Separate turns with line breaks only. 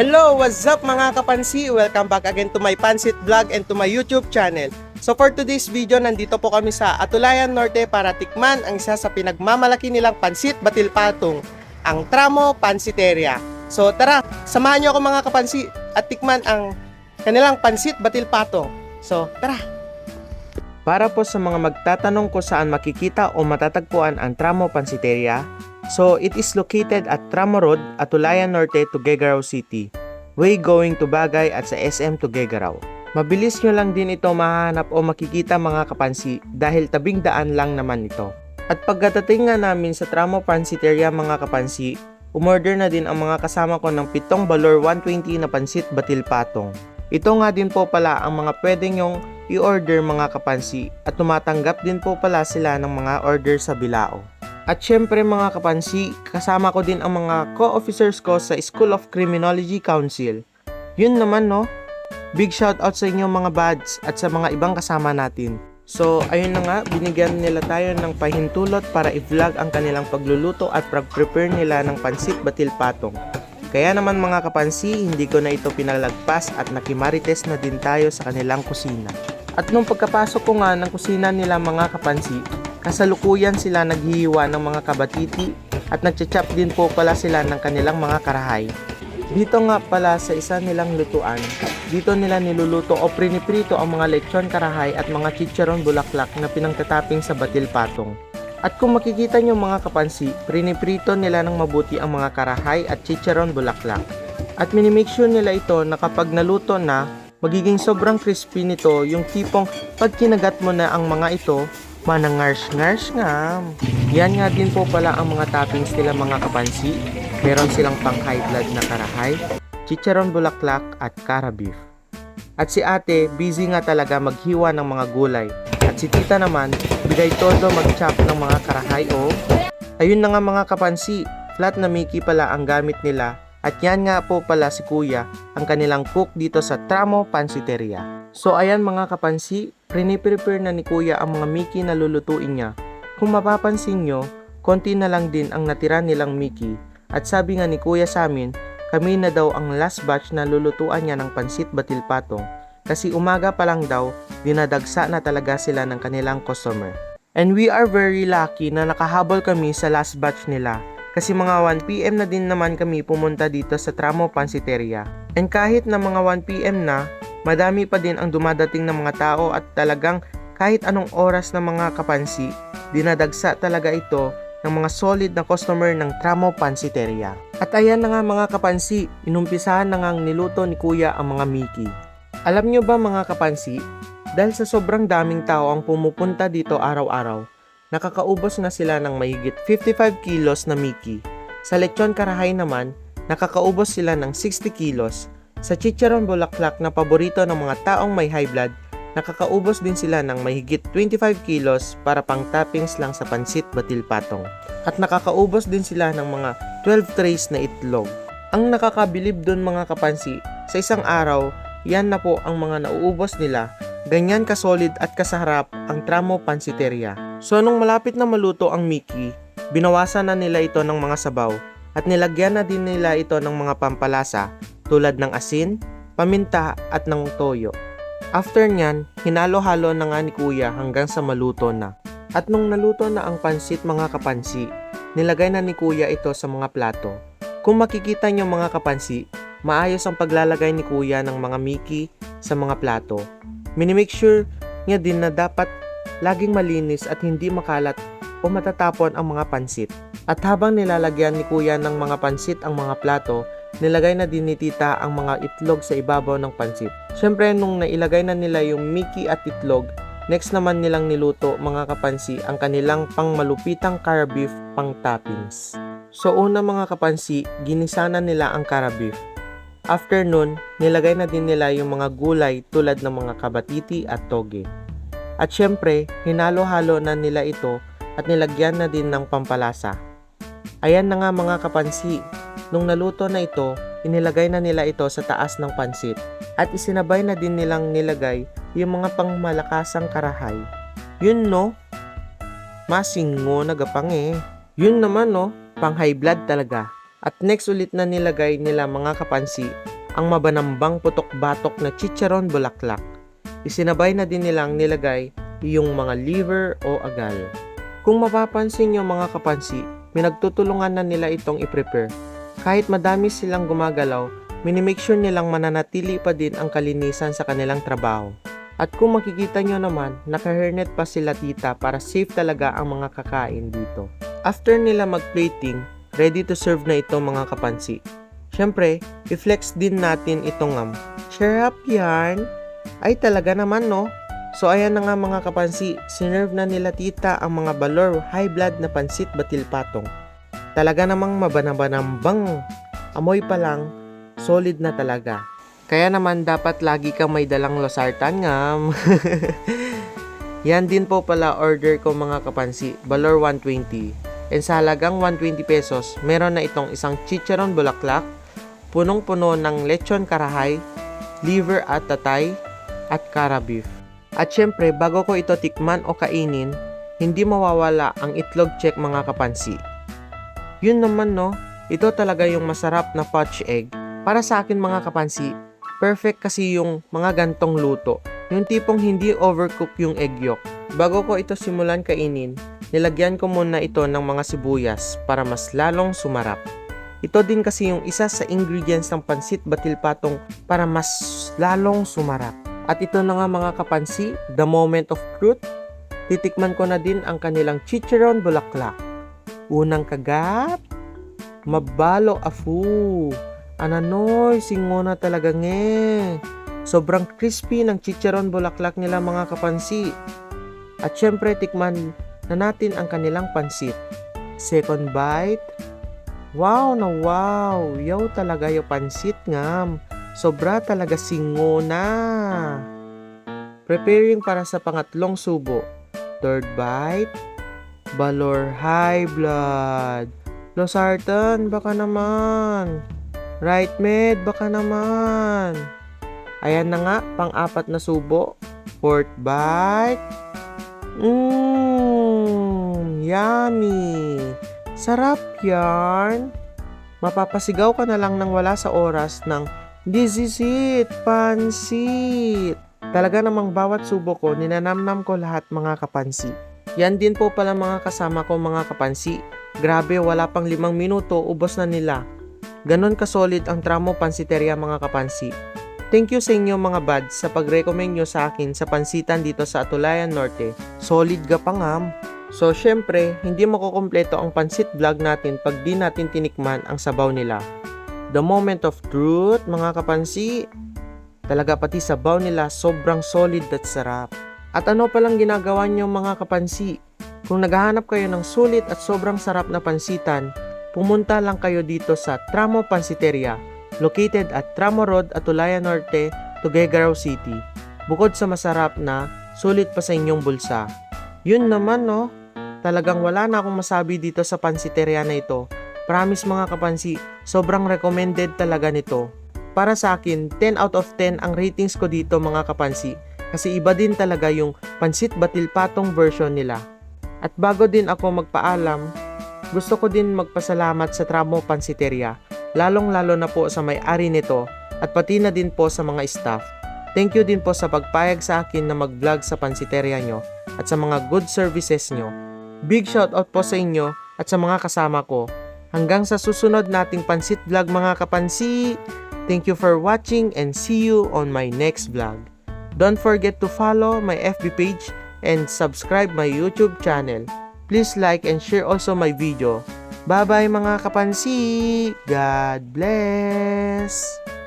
Hello, what's up mga kapansi? Welcome back again to my Pansit Vlog and to my YouTube channel. So for today's video, nandito po kami sa Atulayan Norte para tikman ang isa sa pinagmamalaki nilang pansit batil patong, ang Tramo Pansiteria. So tara, samahan niyo ako mga kapansi at tikman ang kanilang pansit batil patong. So tara! Para po sa mga magtatanong kung saan makikita o matatagpuan ang Tramo Pansiteria, so it is located at Tramo Road, Atulayan Norte to Gegaraw City, way going to Bagay at sa SM to Gegaraw. Mabilis nyo lang din ito mahanap o makikita mga kapansi dahil tabing daan lang naman ito. At pagkatating nga namin sa Tramo Pansiteria mga kapansi, umorder na din ang mga kasama ko ng pitong balor 120 na pansit batil patong. Ito nga din po pala ang mga pwede nyong i-order mga kapansi at tumatanggap din po pala sila ng mga order sa Bilao. At syempre mga kapansi, kasama ko din ang mga co-officers ko sa School of Criminology Council. Yun naman no, big shout out sa inyo mga bads at sa mga ibang kasama natin. So ayun na nga, binigyan nila tayo ng pahintulot para i-vlog ang kanilang pagluluto at pag-prepare nila ng pansit batil patong. Kaya naman mga kapansi, hindi ko na ito pinalagpas at nakimarites na din tayo sa kanilang kusina. At nung pagkapasok ko nga ng kusina nila mga kapansi, kasalukuyan sila naghihiwa ng mga kabatiti at nagchachap din po pala sila ng kanilang mga karahay. Dito nga pala sa isa nilang lutuan, dito nila niluluto o priniprito ang mga lechon karahay at mga chicharon bulaklak na pinangtataping sa batil patong. At kung makikita nyo mga kapansi, priniprito nila ng mabuti ang mga karahay at chicharon bulaklak. At minimake sure nila ito na kapag naluto na, magiging sobrang crispy nito yung tipong pag kinagat mo na ang mga ito, manangars-ngars nga. Yan nga din po pala ang mga toppings nila mga kapansi. Meron silang pang high blood na karahay, chicharon bulaklak at kara beef. At si ate, busy nga talaga maghiwa ng mga gulay. At si tita naman, bigay todo mag-chop ng mga karahay o... Ayun na nga mga kapansi, flat na Mickey pala ang gamit nila at yan nga po pala si kuya ang kanilang cook dito sa Tramo Pansiteria. So ayan mga kapansi, prepare na ni kuya ang mga Mickey na lulutuin niya. Kung mapapansin nyo, konti na lang din ang natira nilang Mickey at sabi nga ni kuya sa amin, kami na daw ang last batch na lulutuan niya ng pansit batil patong kasi umaga pa lang daw, dinadagsa na talaga sila ng kanilang customer. And we are very lucky na nakahabol kami sa last batch nila kasi mga 1pm na din naman kami pumunta dito sa Tramo Pansiteria. And kahit na mga 1pm na, madami pa din ang dumadating ng mga tao at talagang kahit anong oras ng mga kapansi, dinadagsa talaga ito ng mga solid na customer ng Tramo Pansiteria. At ayan na nga mga kapansi, inumpisahan na ngang niluto ni Kuya ang mga Mickey. Alam nyo ba mga kapansi, dahil sa sobrang daming tao ang pumupunta dito araw-araw, nakakaubos na sila ng mahigit 55 kilos na Mickey. Sa lechon karahay naman, nakakaubos sila ng 60 kilos. Sa chicharon bulaklak na paborito ng mga taong may high blood, nakakaubos din sila ng mahigit 25 kilos para pang toppings lang sa pansit batil patong. At nakakaubos din sila ng mga 12 trays na itlog. Ang nakakabilib dun mga kapansi, sa isang araw, yan na po ang mga nauubos nila. Ganyan kasolid at kasaharap ang tramo pansiteria. So nung malapit na maluto ang Mickey, binawasan na nila ito ng mga sabaw at nilagyan na din nila ito ng mga pampalasa tulad ng asin, paminta at ng toyo. After nyan, hinalo-halo na nga ni kuya hanggang sa maluto na. At nung naluto na ang pansit mga kapansi, nilagay na ni kuya ito sa mga plato. Kung makikita nyo mga kapansi, maayos ang paglalagay ni kuya ng mga Mickey sa mga plato. Minimake sure niya din na dapat laging malinis at hindi makalat o matatapon ang mga pansit. At habang nilalagyan ni kuya ng mga pansit ang mga plato, nilagay na din ni tita ang mga itlog sa ibabaw ng pansit. Siyempre nung nailagay na nila yung Mickey at itlog, next naman nilang niluto mga kapansi ang kanilang pangmalupitang cara beef pang toppings. So una mga kapansi, ginisa nila ang cara beef. After nun, nilagay na din nila yung mga gulay tulad ng mga kabatiti at toge. At syempre, hinalo-halo na nila ito at nilagyan na din ng pampalasa. Ayan na nga mga kapansi, nung naluto na ito, inilagay na nila ito sa taas ng pansit. At isinabay na din nilang nilagay yung mga pangmalakasang karahay. Yun no, masingo nagapang eh. Yun naman no, pang high blood talaga. At next ulit na nilagay nila mga kapansi ang mabanambang putok-batok na chicharon bulaklak. Isinabay na din nilang nilagay yung mga liver o agal. Kung mapapansin nyo mga kapansi, pinagtutulungan na nila itong i-prepare. Kahit madami silang gumagalaw, minimake sure nilang mananatili pa din ang kalinisan sa kanilang trabaho. At kung makikita nyo naman, naka-hairnet pa sila tita para safe talaga ang mga kakain dito. After nila mag-plating, ready to serve na ito mga kapansi. Siyempre, i-flex din natin itong um, share up yarn. Ay talaga naman no. So ayan na nga mga kapansi, sinerve na nila tita ang mga balor high blood na pansit batil patong. Talaga namang mabanabanambang. Amoy pa lang, solid na talaga. Kaya naman dapat lagi kang may dalang losartan ngam. Yan din po pala order ko mga kapansi, Balor 120. And sa halagang 120 pesos, meron na itong isang chicharon bulaklak, punong-puno ng lechon karahay, liver at tatay, at kara beef. At syempre, bago ko ito tikman o kainin, hindi mawawala ang itlog check mga kapansi. Yun naman no, ito talaga yung masarap na poached egg. Para sa akin mga kapansi, perfect kasi yung mga gantong luto. Yung tipong hindi overcook yung egg yolk. Bago ko ito simulan kainin, nilagyan ko muna ito ng mga sibuyas para mas lalong sumarap. Ito din kasi yung isa sa ingredients ng pansit batil patong para mas lalong sumarap. At ito na nga mga kapansi, the moment of truth. Titikman ko na din ang kanilang chicharon bulaklak. Unang kagat, mabalo afu. Ananoy, singo na talaga nge. Sobrang crispy ng chicharon bulaklak nila mga kapansi. At syempre, tikman na natin ang kanilang pansit. Second bite. Wow na wow! Yaw talaga yung pansit ngam. Sobra talaga singo na. Preparing para sa pangatlong subo. Third bite. Balor high blood. Losartan, baka naman. Right med, baka naman. Ayan na nga, pang-apat na subo. Fourth bite. Mmm, yummy. Sarap yarn. Mapapasigaw ka na lang nang wala sa oras ng This is it, pansit. Talaga namang bawat subo ko, ninanamnam ko lahat mga kapansi. Yan din po pala mga kasama ko mga kapansi. Grabe, wala pang limang minuto, ubos na nila. Ganon kasolid ang tramo pansiteria mga kapansi. Thank you sa inyo mga buds sa pag-recommend nyo sa akin sa pansitan dito sa Atulayan Norte. Solid ga pangam. So syempre, hindi makukumpleto ang pansit vlog natin pag di natin tinikman ang sabaw nila. The moment of truth mga kapansi. Talaga pati sabaw nila sobrang solid at sarap. At ano palang ginagawa nyo mga kapansi? Kung naghahanap kayo ng sulit at sobrang sarap na pansitan, pumunta lang kayo dito sa Tramo Pansiteria, located at Tramo Road, Atulayan Norte, Tuguegarao City. Bukod sa masarap na, sulit pa sa inyong bulsa. Yun naman no, talagang wala na akong masabi dito sa pansiteria na ito. Promise mga kapansi, sobrang recommended talaga nito. Para sa akin, 10 out of 10 ang ratings ko dito mga kapansi kasi iba din talaga yung pansit batil patong version nila. At bago din ako magpaalam, gusto ko din magpasalamat sa Tramo Pansiteria, lalong-lalo na po sa may-ari nito at pati na din po sa mga staff. Thank you din po sa pagpayag sa akin na mag-vlog sa pansiteria nyo at sa mga good services nyo. Big shout out po sa inyo at sa mga kasama ko. Hanggang sa susunod nating pansit vlog mga kapansi. Thank you for watching and see you on my next vlog. Don't forget to follow my FB page and subscribe my YouTube channel. Please like and share also my video. Bye-bye mga kapansi! God bless!